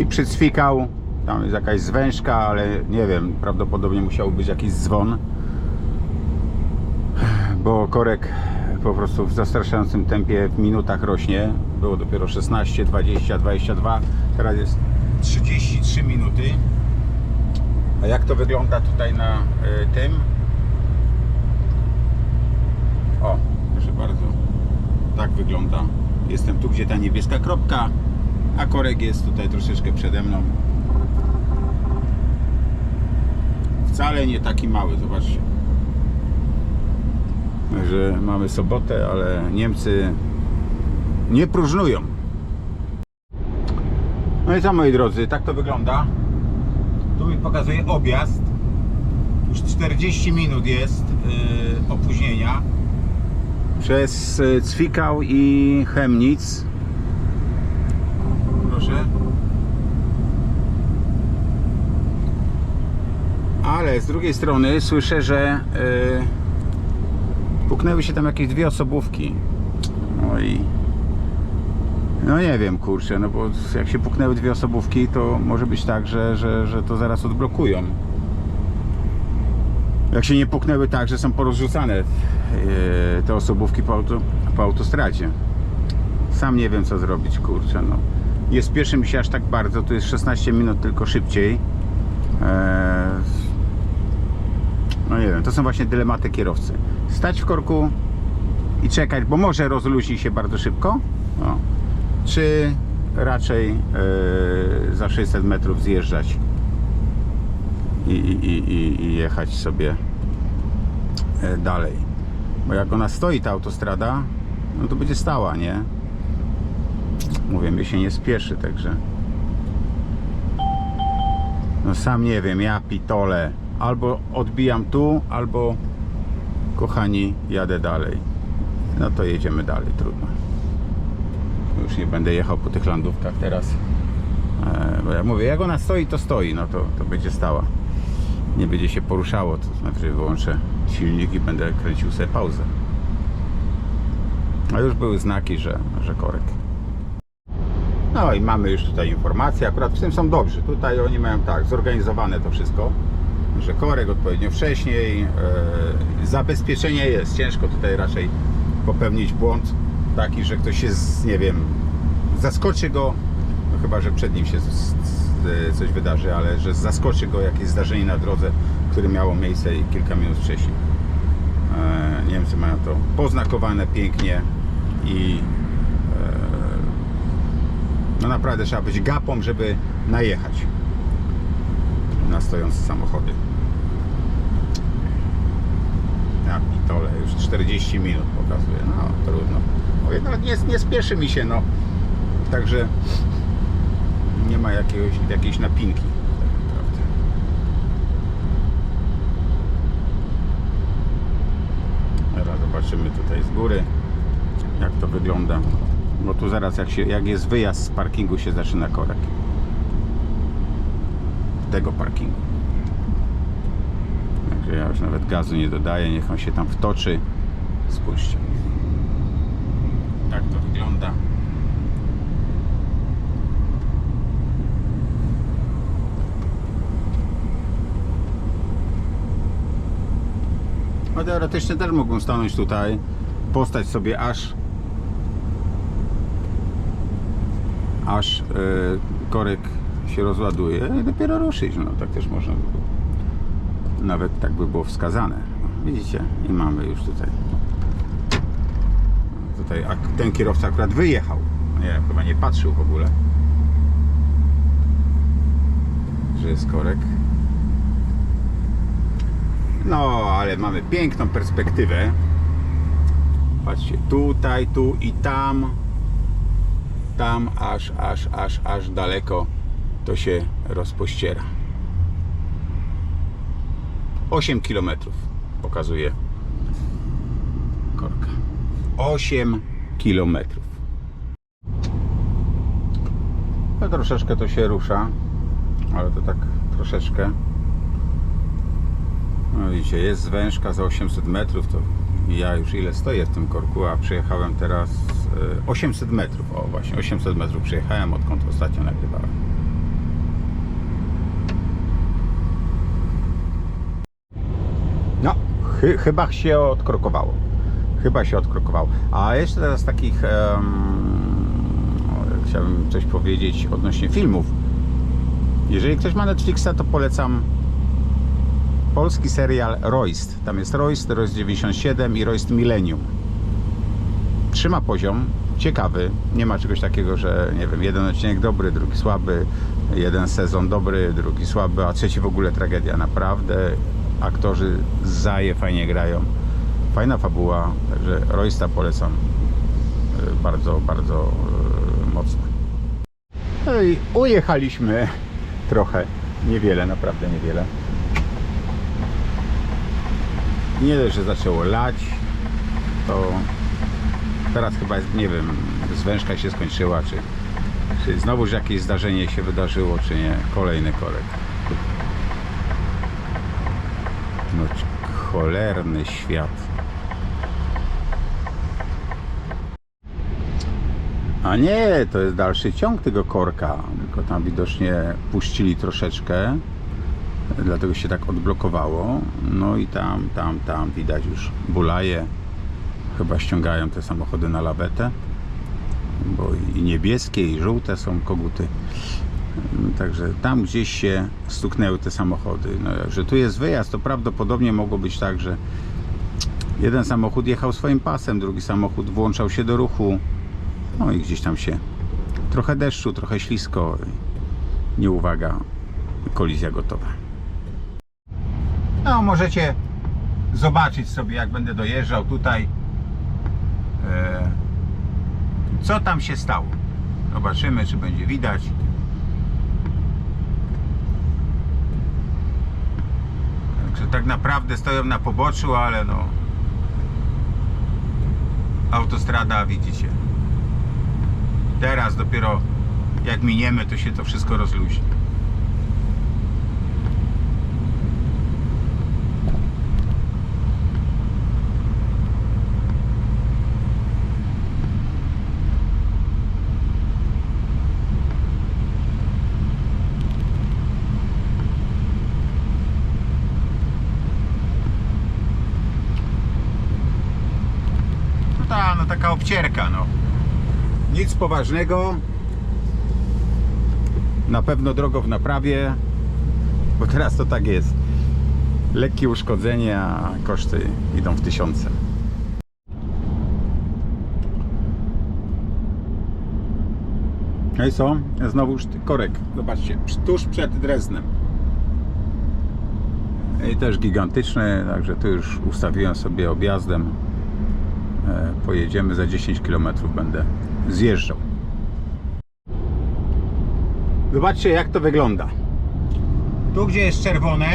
i przycwikał. Tam jest jakaś zwężka, ale nie wiem, prawdopodobnie musiał być jakiś dzwon. Bo korek po prostu w zastraszającym tempie w minutach rośnie. Było dopiero 16, 20, 22, teraz jest 33 minuty. A jak to wygląda tutaj na y, tym? O, proszę bardzo. Tak wygląda. Jestem tu, gdzie ta niebieska kropka, a korek jest tutaj troszeczkę przede mną. Wcale nie taki mały, zobaczcie. Że mamy sobotę, ale Niemcy nie próżnują. No i co moi drodzy, tak to wygląda. Tu mi pokazuje objazd. Już 40 minut jest yy, opóźnienia. Przez yy, Cwikał i Chemnic. Proszę. Ale z drugiej strony słyszę, że yy, puknęły się tam jakieś dwie osobówki. No i no nie wiem, kurczę, no bo jak się puknęły dwie osobówki, to może być tak, że, że, że to zaraz odblokują. Jak się nie puknęły tak, że są porozrzucane yy, te osobówki po, auto, po autostradzie. Sam nie wiem co zrobić, kurczę, no. Nie spieszy mi się aż tak bardzo, tu jest 16 minut tylko szybciej. Eee, no nie wiem, to są właśnie dylematy kierowcy. Stać w korku i czekać, bo może rozluźni się bardzo szybko. O. Czy raczej e, za 600 metrów zjeżdżać i, i, i, i- i jechać sobie e, dalej. Bo jak ona stoi ta autostrada, no to będzie stała, nie? Mówię, mi się nie spieszy, także. No sam nie wiem, ja pitole. Albo odbijam tu, albo kochani, jadę dalej. No to jedziemy dalej, trudno. Już nie będę jechał po tych landówkach teraz. E, bo ja mówię, jak ona stoi, to stoi, no to, to będzie stała. Nie będzie się poruszało, to znaczy wyłączę silnik i będę kręcił sobie pauzę. A już były znaki, że, że korek. No i mamy już tutaj informacje, akurat w tym są dobrzy. Tutaj oni mają tak, zorganizowane to wszystko, że korek odpowiednio wcześniej, e, zabezpieczenie jest. Ciężko tutaj raczej popełnić błąd taki, że ktoś się, z, nie wiem, zaskoczy go, no chyba, że przed nim się coś wydarzy, ale że zaskoczy go jakieś zdarzenie na drodze, które miało miejsce kilka minut wcześniej. E, Niemcy mają to poznakowane pięknie i no naprawdę trzeba być gapą, żeby najechać na stojące samochody. Ja pitole, już 40 minut pokazuje. No trudno. Mówię, no nie, nie spieszy mi się, no. Także nie ma jakiegoś, jakiejś napinki. Tak. Teraz zobaczymy tutaj z góry, jak to wygląda. Bo tu zaraz jak, się, jak jest wyjazd z parkingu się zaczyna korek. Tego parkingu. Także ja już nawet gazu nie dodaję, niech on się tam wtoczy. Spójrzcie. Tak to wygląda. No teoretycznie też mógłbym stanąć tutaj, postać sobie aż aż e, korek się rozładuje i dopiero ruszyć. No tak też można by było. Nawet tak by było wskazane. Widzicie? I mamy już tutaj. Tutaj ak- ten kierowca akurat wyjechał. Nie chyba nie patrzył w ogóle. Że jest korek. No, ale mamy piękną perspektywę. Patrzcie, tutaj, tu i tam tam aż, aż, aż, aż daleko to się rozpościera. 8 km pokazuje korka. 8 km. No troszeczkę to się rusza, ale to tak troszeczkę. No widzicie, jest zwężka za 800 metrów, to ja już ile stoję w tym korku, a przyjechałem teraz e, 800 metrów, o właśnie 800 metrów przyjechałem odkąd ostatnio nagrywałem. Chy, chyba się odkrokowało. Chyba się odkrokowało. A jeszcze teraz takich em, chciałbym coś powiedzieć odnośnie filmów. Jeżeli ktoś ma Netflixa, to polecam polski serial Royst. Tam jest Royst, Royst 97 i Royst Millennium. Trzyma poziom, ciekawy. Nie ma czegoś takiego, że nie wiem, jeden odcinek dobry, drugi słaby, jeden sezon dobry, drugi słaby, a trzeci w ogóle tragedia. Naprawdę aktorzy zaje fajnie grają. Fajna fabuła, także Roysta polecam y, bardzo, bardzo y, mocno. No i ujechaliśmy trochę, niewiele, naprawdę niewiele. Nie dość, że zaczęło lać, to teraz chyba, nie wiem, zwężka się skończyła, czy, czy znowuż jakieś zdarzenie się wydarzyło, czy nie. Kolejny korek. No c- cholerny świat. A nie, to jest dalszy ciąg tego korka, tylko tam widocznie puścili troszeczkę, dlatego się tak odblokowało. No i tam, tam, tam widać już bulaje. Chyba ściągają te samochody na lawetę, bo i niebieskie, i żółte są koguty. Także tam gdzieś się stuknęły te samochody. No, że tu jest wyjazd, to prawdopodobnie mogło być tak, że jeden samochód jechał swoim pasem, drugi samochód włączał się do ruchu. No i gdzieś tam się trochę deszczu, trochę ślisko. Nieuwaga, kolizja gotowa. No, możecie zobaczyć sobie, jak będę dojeżdżał tutaj, e, co tam się stało. Zobaczymy, czy będzie widać. Także tak naprawdę stoją na poboczu, ale no autostrada widzicie. Teraz dopiero jak miniemy, to się to wszystko rozluźni. No ta, no taka obcierka, no. Nic poważnego. Na pewno drogo w naprawie, bo teraz to tak jest. Lekkie uszkodzenie, a koszty idą w tysiące. No i co? Znowuż korek. Zobaczcie, tuż przed Dreznem. I też gigantyczny, także tu już ustawiłem sobie objazdem. E, Pojedziemy za 10 km będę zjeżdżał. Zobaczcie jak to wygląda. Tu gdzie jest czerwone,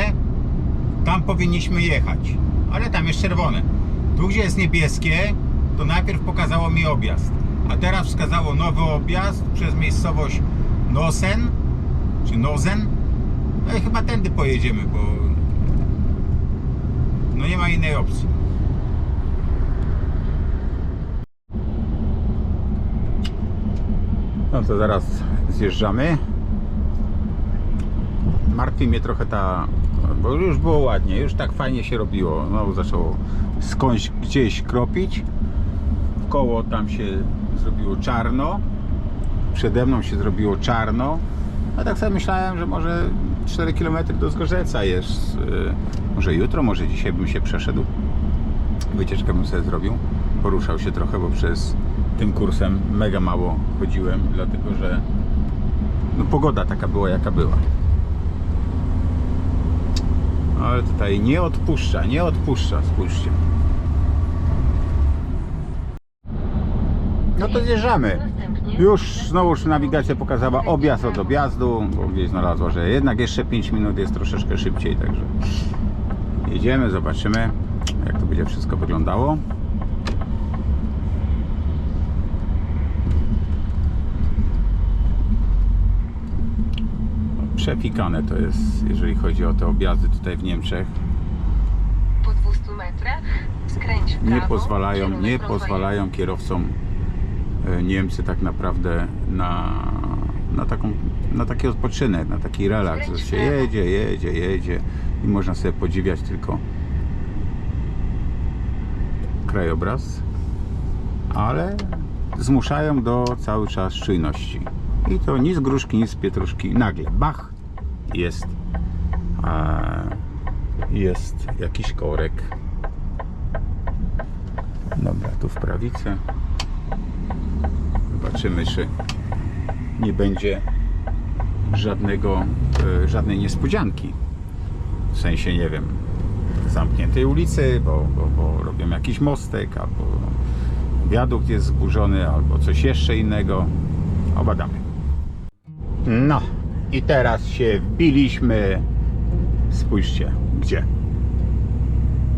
tam powinniśmy jechać. Ale tam jest czerwone. Tu gdzie jest niebieskie, to najpierw pokazało mi objazd. A teraz wskazało nowy objazd przez miejscowość Nosen, czy Nozen. No i chyba tędy pojedziemy, bo no nie ma innej opcji. No to zaraz zjeżdżamy. Martwi mnie trochę ta, bo już było ładnie, już tak fajnie się robiło. Znowu zaczęło skądś gdzieś kropić. W koło tam się zrobiło czarno. Przede mną się zrobiło czarno. A tak sobie myślałem, że może 4 km do Zgorzelca jest. Yy, Może jutro, może dzisiaj bym się przeszedł. Wycieczkę bym sobie zrobił. Poruszał się trochę, bo przez tym kursem mega mało chodziłem, dlatego że no, pogoda taka była jaka była. Ale tutaj nie odpuszcza, nie odpuszcza, spójrzcie. No to zjeżdżamy. Już znowuż nawigacja pokazała objazd od objazdu, bo gdzieś znalazła, że jednak jeszcze 5 minut jest troszeczkę szybciej, także jedziemy, zobaczymy jak to będzie wszystko wyglądało. Przefikane to jest, jeżeli chodzi o te objazdy tutaj w Niemczech. Po 200 metrach skręć w prawo, nie pozwalają, nie pozwalają kierowcom e, Niemcy tak naprawdę na, na, taką, na taki odpoczynek, na taki relaks, że się jedzie, jedzie, jedzie i można sobie podziwiać tylko krajobraz, ale zmuszają do cały czas czujności. I to nic gruszki, nic pietruszki. Nagle, bach, jest, jest jakiś korek. Dobra, tu w prawicę. Zobaczymy, czy nie będzie żadnego, e, żadnej niespodzianki. W sensie, nie wiem, zamkniętej ulicy, bo, bo, bo robią jakiś mostek, albo wiadukt jest zburzony, albo coś jeszcze innego. Obadamy. No i teraz się wbiliśmy. Spójrzcie, gdzie?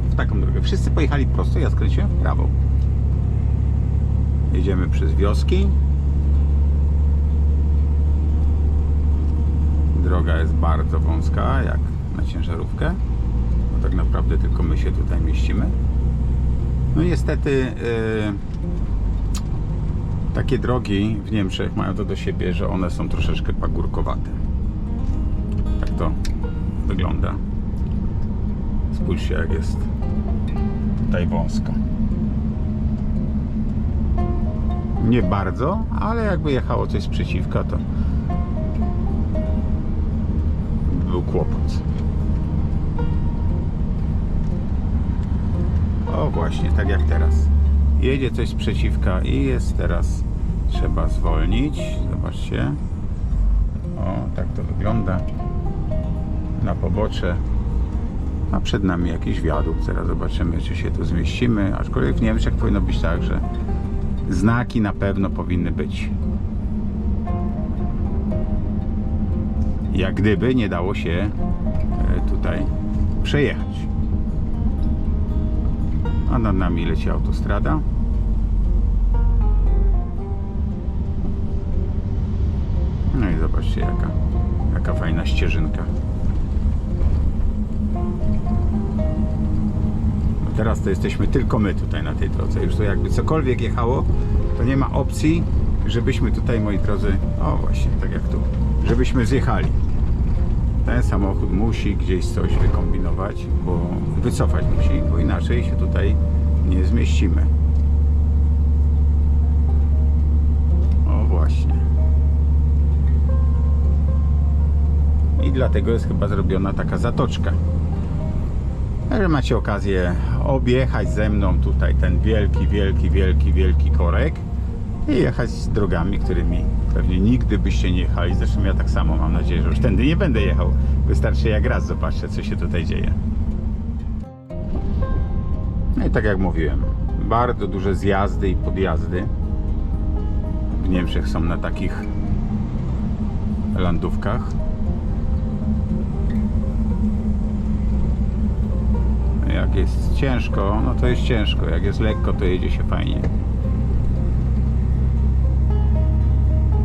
W taką drogę. Wszyscy pojechali prosto, ja skręciłem w prawo. Jedziemy przez wioski. Droga jest bardzo wąska, jak na ciężarówkę. No tak naprawdę tylko my się tutaj mieścimy. No niestety yy, takie drogi w Niemczech mają to do siebie, że one są troszeczkę pagórkowate. To wygląda. Spójrzcie jak jest tutaj wąsko. Nie bardzo, ale jakby jechało coś sprzeciwka, to był kłopot. O właśnie, tak jak teraz. Jedzie coś sprzeciwka i jest teraz trzeba zwolnić. Zobaczcie. O, tak to wygląda. Na pobocze. A przed nami jakiś wiadukt. Zaraz zobaczymy, czy się tu zmieścimy. Aczkolwiek w Niemczech powinno być tak, że znaki na pewno powinny być. Jak gdyby nie dało się e, tutaj przejechać. A nad nami leci autostrada. No i zobaczcie jaka, jaka fajna ścieżynka. Teraz to jesteśmy tylko my tutaj na tej drodze. Już to jakby cokolwiek jechało, to nie ma opcji, żebyśmy tutaj, moi drodzy, o właśnie, tak jak tu, żebyśmy zjechali. Ten samochód musi gdzieś coś wykombinować, bo wycofać musi, bo inaczej się tutaj nie zmieścimy. O właśnie. I dlatego jest chyba zrobiona taka zatoczka. Że macie okazję objechać ze mną tutaj ten wielki, wielki, wielki, wielki korek i jechać drogami, którymi pewnie nigdy byście nie jechali. Zresztą ja tak samo mam nadzieję, że już tędy nie będę jechał. Wystarczy jak raz zobaczcie, co się tutaj dzieje. No i tak jak mówiłem, bardzo duże zjazdy i podjazdy w Niemczech są na takich landówkach. Jak jest ciężko, no to jest ciężko. Jak jest lekko, to jedzie się fajnie.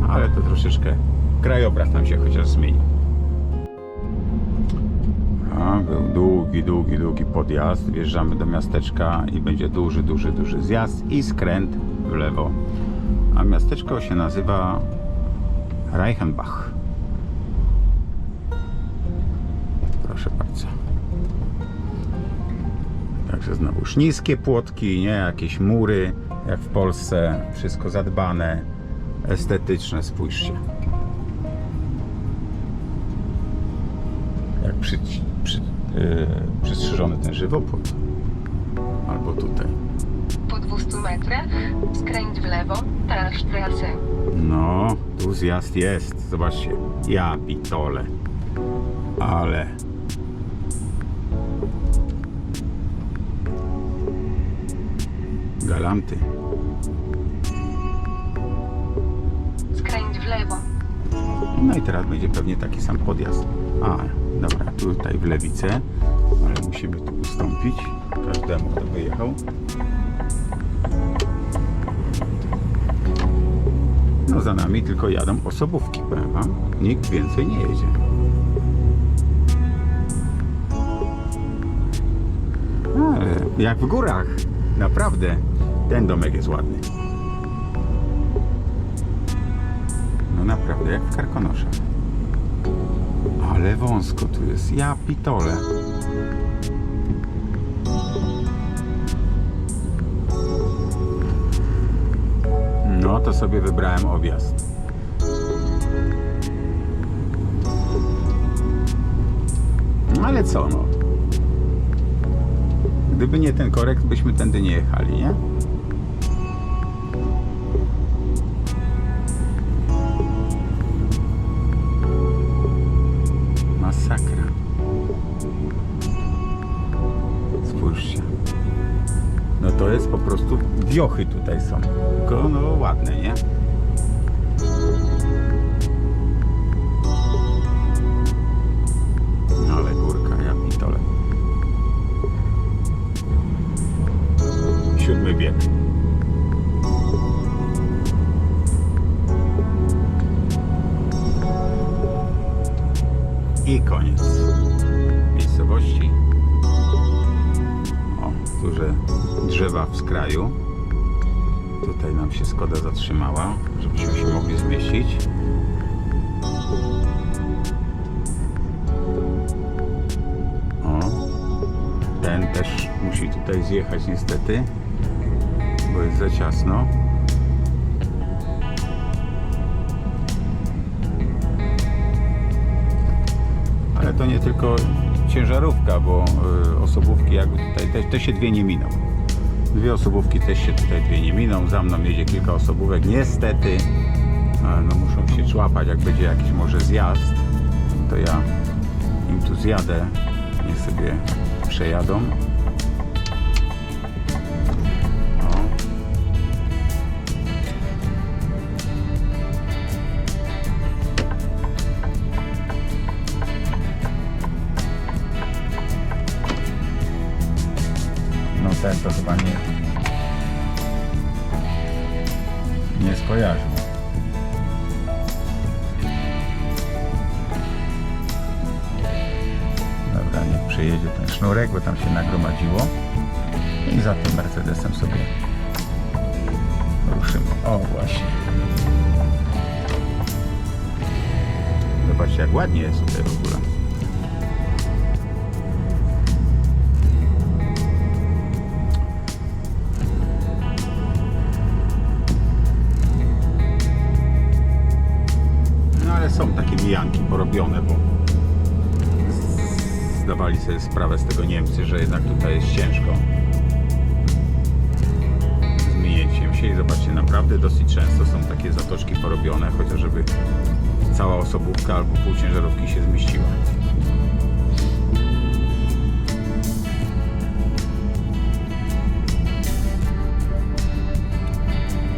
Ale to troszeczkę krajobraz nam się chociaż zmieni. A, był długi, długi, długi podjazd. Wjeżdżamy do miasteczka i będzie duży, duży, duży zjazd i skręt w lewo. A miasteczko się nazywa Reichenbach. Proszę bardzo. Także znowuż niskie płotki, nie jakieś mury, jak w Polsce. Wszystko zadbane, estetyczne. Spójrzcie. Jak przy, przy, yy, przystrzyżony ten żywopłot. Albo tutaj. Po 200 metrach skręć w lewo, Talstrasse. No, tu zjazd jest. Zobaczcie. Ja pitole. Ale. Galanty. Skręć w lewo. No i teraz będzie pewnie taki sam podjazd. A, dobra, tutaj w lewicę, ale musimy tu ustąpić każdemu, kto wyjechał. No za nami tylko jadą osobówki, prawda? Nikt więcej nie jedzie. E, Jak w górach, Naprawdę ten domek jest ładny. No naprawdę, jak w Karkonosze. Ale wąsko tu jest. Ja pitole. No to sobie wybrałem objazd. Ale co no? Gdyby nie ten korekt, byśmy tędy nie jechali, nie? Masakra. Spójrzcie. No to jest po prostu wiochy tutaj są. Tylko no ładne, nie? I koniec miejscowości. O, duże drzewa w skraju. Tutaj nam się Skoda zatrzymała, żebyśmy się mogli zmieścić. O, ten też musi tutaj zjechać niestety, bo jest za ciasno. Ale to nie tylko ciężarówka, bo y, osobówki jakby tutaj te, te się dwie nie miną. Dwie osobówki też się tutaj dwie nie miną. Za mną jedzie kilka osobówek. Niestety no muszą się człapać, jak będzie jakiś może zjazd, to ja im tu zjadę, niech sobie przejadą. Skojarzył. Dobra, niech przejedzie ten sznurek, bo tam się nagromadziło. I za tym Mercedesem sobie ruszymy. O, właśnie. Zobaczcie, jak ładnie jest tutaj w ogóle. Sobie sprawę z tego Niemcy, że jednak tutaj jest ciężko z się i zobaczcie, naprawdę dosyć często są takie zatoczki porobione, chociażby cała osobówka albo pół ciężarówki się zmieściła.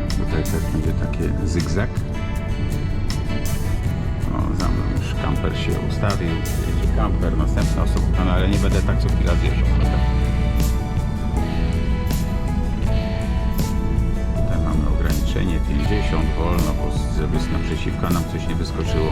Tutaj też będzie takie zygzak. Za mną już kamper się ustawił, kamper, następna osoba, no ale nie będę tak co chwila zjeżdżał, prawda? Tutaj mamy ograniczenie 50, wolno, bo z naprzeciwka nam coś nie wyskoczyło.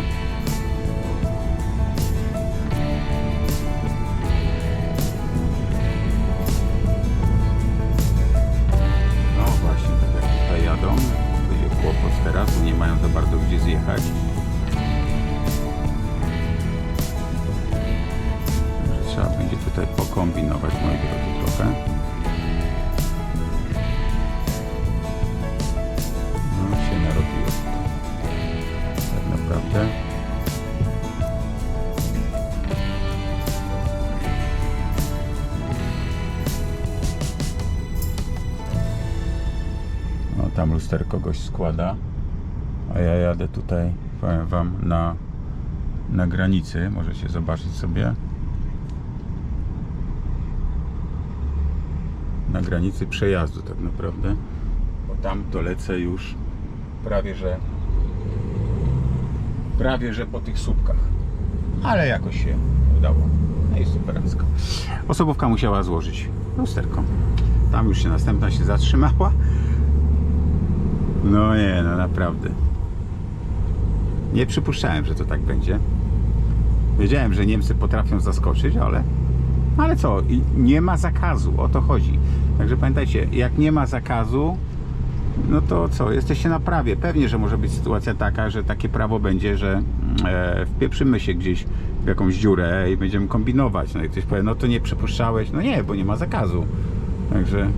No tam lusterko goś składa. A ja jadę tutaj, powiem wam, na, na granicy. Możecie zobaczyć sobie. Na granicy przejazdu tak naprawdę. Bo tam to lecę już prawie że prawie że po tych słupkach. Ale jakoś się udało. No i. Osobówka musiała złożyć lusterko. Tam już się następna się zatrzymała. No nie, no naprawdę. Nie przypuszczałem, że to tak będzie. Wiedziałem, że Niemcy potrafią zaskoczyć, ale ale co, nie ma zakazu, o to chodzi. Także pamiętajcie, jak nie ma zakazu, no to co, jesteście na prawie. Pewnie, że może być sytuacja taka, że takie prawo będzie, że e, wpieprzymy się gdzieś w jakąś dziurę i będziemy kombinować. No i ktoś powie, no to nie przypuszczałeś. No nie, bo nie ma zakazu. Także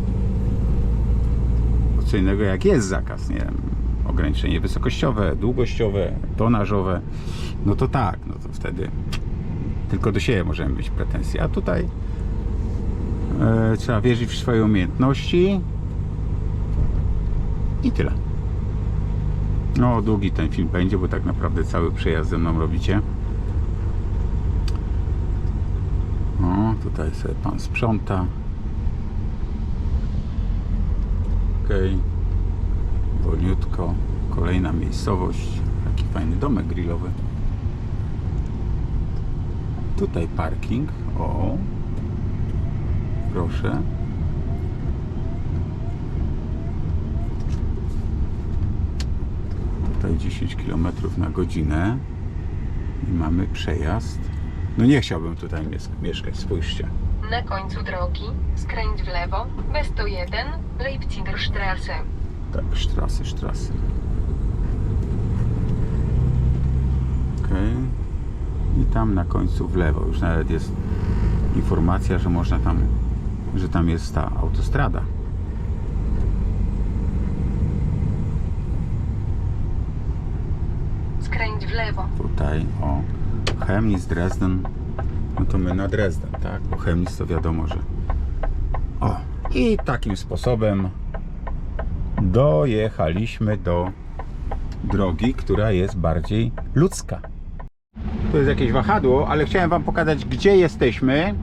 co jak jest zakaz, nie wiem, ograniczenie wysokościowe, długościowe, tonażowe, no to tak, no to wtedy tylko do siebie możemy mieć pretensje. A tutaj e, trzeba wierzyć w swoje umiejętności i tyle. No, długi ten film będzie, bo tak naprawdę cały przejazd ze mną robicie. O, tutaj sobie pan sprząta. Okej. Wolniutko. Kolejna miejscowość. Taki fajny domek grillowy. Tutaj parking. O. Proszę. Tutaj 10 km na godzinę. I mamy przejazd. No nie chciałbym tutaj mies- mieszkać, spójrzcie. Na końcu drogi skręć w lewo, B101, Leipziger Straße. Tak, sztrasy, sztrasy. Okej. I tam na końcu w lewo. Już nawet jest informacja, że można tam, że tam jest ta autostrada. Skręć w lewo. Tutaj, o. Chemnitz, Dresden. No to my na Dresden, tak? Bo Chemnitz to wiadomo, że... O. I takim sposobem dojechaliśmy do drogi, która jest bardziej ludzka. To jest jakieś wahadło, ale chciałem Wam pokazać, gdzie jesteśmy,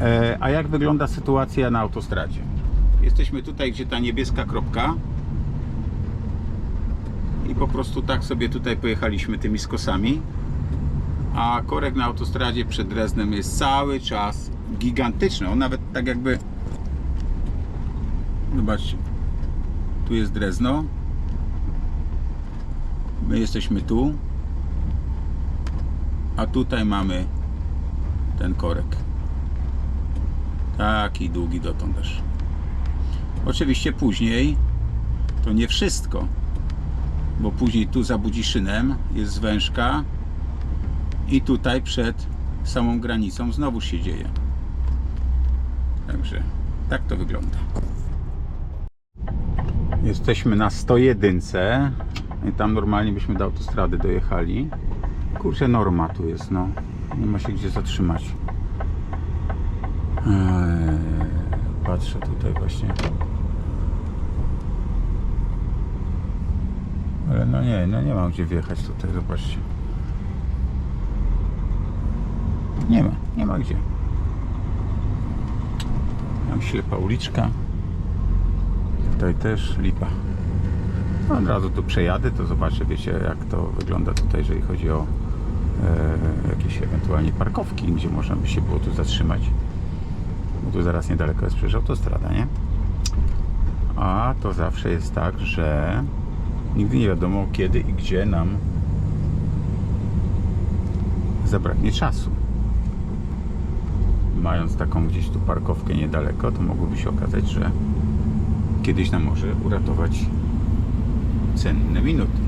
e, a jak wygląda sytuacja na autostradzie. Jesteśmy tutaj, gdzie ta niebieska kropka i po prostu tak sobie tutaj pojechaliśmy tymi skosami. A korek na autostradzie przed Dreznem jest cały czas gigantyczny. On nawet tak jakby. Zobaczcie. Tu jest Drezno. My jesteśmy tu. A tutaj mamy ten korek. Taki długi dotąd aż. Oczywiście później to nie wszystko bo później tu za Budziszynem jest zwężka i tutaj przed samą granicą znowu się dzieje. Także tak to wygląda. Jesteśmy na 101 i tam normalnie byśmy do autostrady dojechali. Kurczę, norma tu jest, no. Nie ma się gdzie zatrzymać. Eee, patrzę tutaj właśnie. Ale no nie, no nie mam gdzie wjechać tutaj, zobaczcie. Nie ma, nie ma gdzie. Tam ślepa uliczka. Tutaj też lipa. No, od razu tu przejadę, to zobaczę, wiecie jak to wygląda tutaj, jeżeli chodzi o e, jakieś ewentualnie parkowki, gdzie można by się było tu zatrzymać. Bo tu zaraz niedaleko jest przecież autostrada, nie? A to zawsze jest tak, że nigdy nie wiadomo kiedy i gdzie nam zabraknie czasu. Mając taką gdzieś tu parkowkę niedaleko, to mogłoby się okazać, że kiedyś nam może uratować cenne minuty.